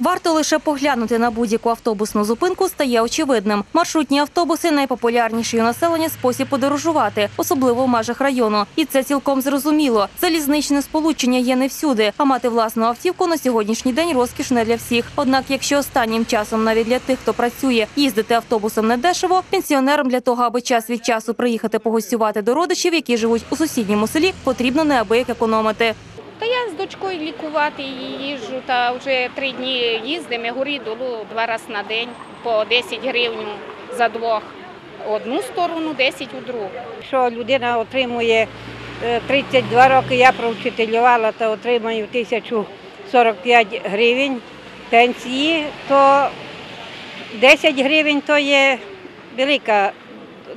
Варто лише поглянути на будь-яку автобусну зупинку стає очевидним. Маршрутні автобуси найпопулярніший у населення спосіб подорожувати, особливо в межах району. І це цілком зрозуміло. Залізничне сполучення є не всюди, а мати власну автівку на сьогоднішній день розкіш не для всіх. Однак, якщо останнім часом навіть для тих, хто працює, їздити автобусом не дешево, пенсіонерам для того, аби час від часу приїхати погостювати до родичів, які живуть у сусідньому селі, потрібно неабияк економити. Та я з дочкою лікувати її їжджу, та вже три дні їздимо, горі долу два рази на день по 10 гривень за двох. Одну сторону, 10 у другу. Якщо людина отримує е, 32 роки, я провчителювала та отримую 1045 гривень пенсії, то 10 гривень то є велика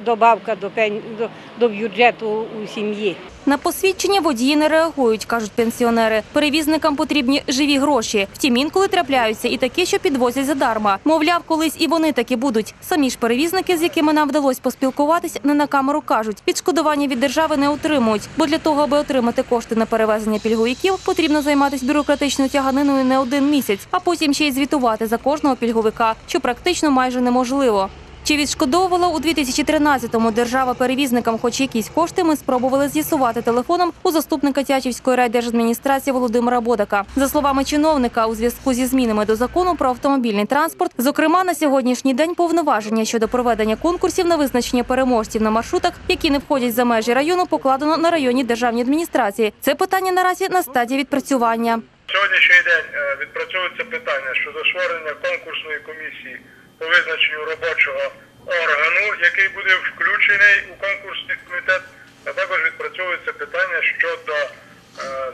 добавка до, до, до бюджету у сім'ї. На посвідчення водії не реагують, кажуть пенсіонери. Перевізникам потрібні живі гроші. Втім, інколи трапляються і такі, що підвозять задарма. Мовляв, колись і вони такі будуть. Самі ж перевізники, з якими нам вдалося поспілкуватись, не на камеру кажуть, відшкодування від держави не отримують. Бо для того, аби отримати кошти на перевезення пільговиків, потрібно займатися бюрократичною тяганиною не один місяць, а потім ще й звітувати за кожного пільговика, що практично майже неможливо. Чи відшкодовувала у 2013-му держава перевізникам хоч якісь кошти, ми спробували з'ясувати телефоном у заступника Тячівської райдержадміністрації Володимира Бодака. За словами чиновника, у зв'язку зі змінами до закону про автомобільний транспорт, зокрема на сьогоднішній день повноваження щодо проведення конкурсів на визначення переможців на маршрутах, які не входять за межі району, покладено на районні державні адміністрації. Це питання наразі на стадії відпрацювання. Сьогоднішній день е, відпрацьовується питання щодо створення конкурсної комісії по визначенню робочого органу, який буде включений у конкурсний комітет. А також відпрацьовується питання щодо е,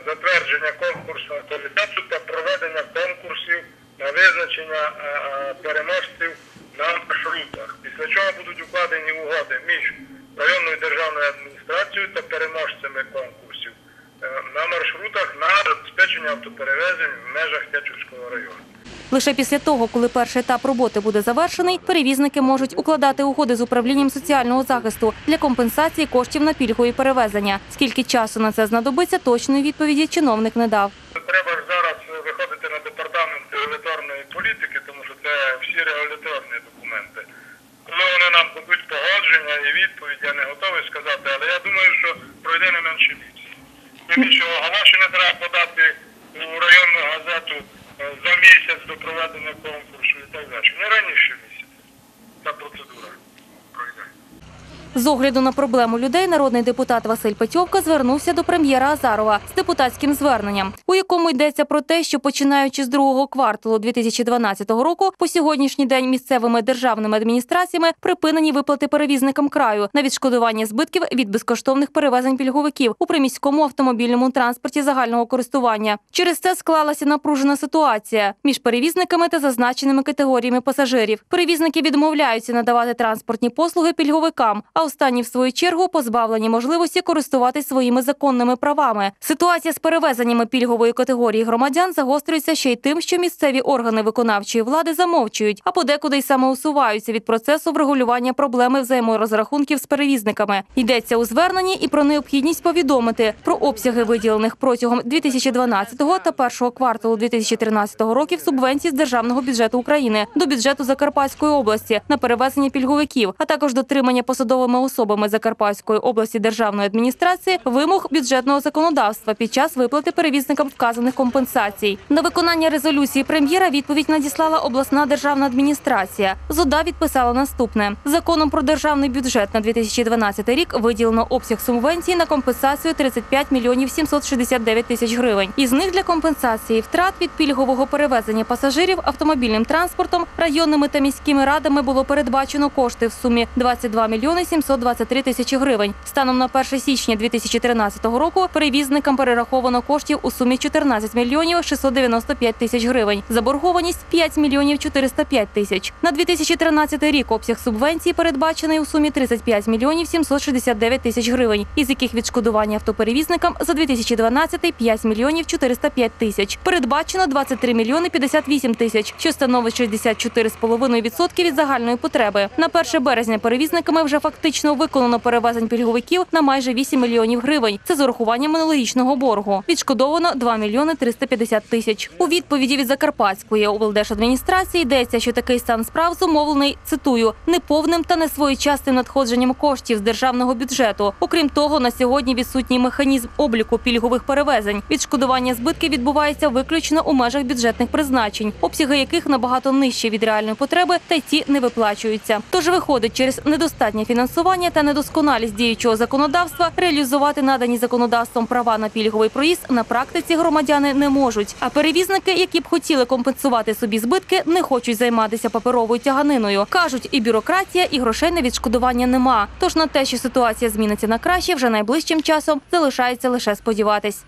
затвердження конкурсного комітету та проведення конкурсів на визначення е, е, переможців на маршрутах. Після чого будуть укладені угоди між районною державною адміністрацією та переможцями конкурсів на маршрутах на забезпечення автоперевезень в межах Тячівського району. Лише після того, коли перший етап роботи буде завершений, перевізники можуть укладати угоди з управлінням соціального захисту для компенсації коштів на пільгові перевезення. Скільки часу на це знадобиться, точної відповіді чиновник не дав. Треба ж зараз виходити на департамент регуляторної політики, тому що це всі регуляторні документи. Коли вони нам дадуть погодження і відповідь, я не готовий сказати, але я думаю, що пройде не менше місяць. Тим більше оголошення треба подати у районну газету е, за місяць до проведення конкурсу і так далі. Не раніше місяця. Ця процедура пройде. З огляду на проблему людей народний депутат Василь Петьовка звернувся до прем'єра Азарова з депутатським зверненням, у якому йдеться про те, що починаючи з другого кварталу 2012 року, по сьогоднішній день місцевими державними адміністраціями припинені виплати перевізникам краю на відшкодування збитків від безкоштовних перевезень пільговиків у приміському автомобільному транспорті загального користування. Через це склалася напружена ситуація між перевізниками та зазначеними категоріями пасажирів. Перевізники відмовляються надавати транспортні послуги пільговикам, а останні, в свою чергу, позбавлені можливості користуватись своїми законними правами. Ситуація з перевезеннями пільгової категорії громадян загострюється ще й тим, що місцеві органи виконавчої влади замовчують, а подекуди й самоусуваються від процесу врегулювання проблеми взаєморозрахунків з перевізниками. Йдеться у зверненні і про необхідність повідомити про обсяги виділених протягом 2012 та першого кварталу 2013 років субвенцій з державного бюджету України до бюджету Закарпатської області на перевезення пільговиків, а також дотримання посадовими особами Закарпатської області державної адміністрації вимог бюджетного законодавства під час виплати перевізникам вказаних компенсацій. На виконання резолюції прем'єра відповідь надіслала обласна державна адміністрація. ЗОДА відписала наступне: законом про державний бюджет на 2012 рік виділено обсяг субвенції на компенсацію 35 мільйонів 769 тисяч гривень. Із них для компенсації втрат від пільгового перевезення пасажирів автомобільним транспортом районними та міськими радами було передбачено кошти в сумі 22 мільйони 723 тисячі гривень. Станом на 1 січня 2013 року перевізникам перераховано коштів у сумі 14 мільйонів 695 тисяч гривень. Заборгованість 5 мільйонів 405 тисяч. На 2013 рік обсяг субвенції передбачений у сумі 35 мільйонів 769 тисяч гривень, із яких відшкодування автоперевізникам за 2012 – 5 мільйонів 405 тисяч. Передбачено 23 мільйони 58 тисяч, що становить 64,5% від загальної потреби. На 1 березня перевізниками вже фактично фактично виконано перевезень пільговиків на майже 8 мільйонів гривень. Це з урахуванням минулорічного боргу. Відшкодовано 2 мільйони 350 тисяч. У відповіді від Закарпатської облдержадміністрації йдеться, що такий стан справ зумовлений, цитую, неповним та несвоєчасним надходженням коштів з державного бюджету. Окрім того, на сьогодні відсутній механізм обліку пільгових перевезень. Відшкодування збитків відбувається виключно у межах бюджетних призначень, обсяги яких набагато нижчі від реальної потреби, та й ті не виплачуються. Тож виходить, через недостатнє фінансування та недосконалість діючого законодавства реалізувати надані законодавством права на пільговий проїзд на практиці громадяни не можуть. А перевізники, які б хотіли компенсувати собі збитки, не хочуть займатися паперовою тяганиною. кажуть, і бюрократія, і грошей на відшкодування нема. Тож на те, що ситуація зміниться на краще, вже найближчим часом залишається лише сподіватись.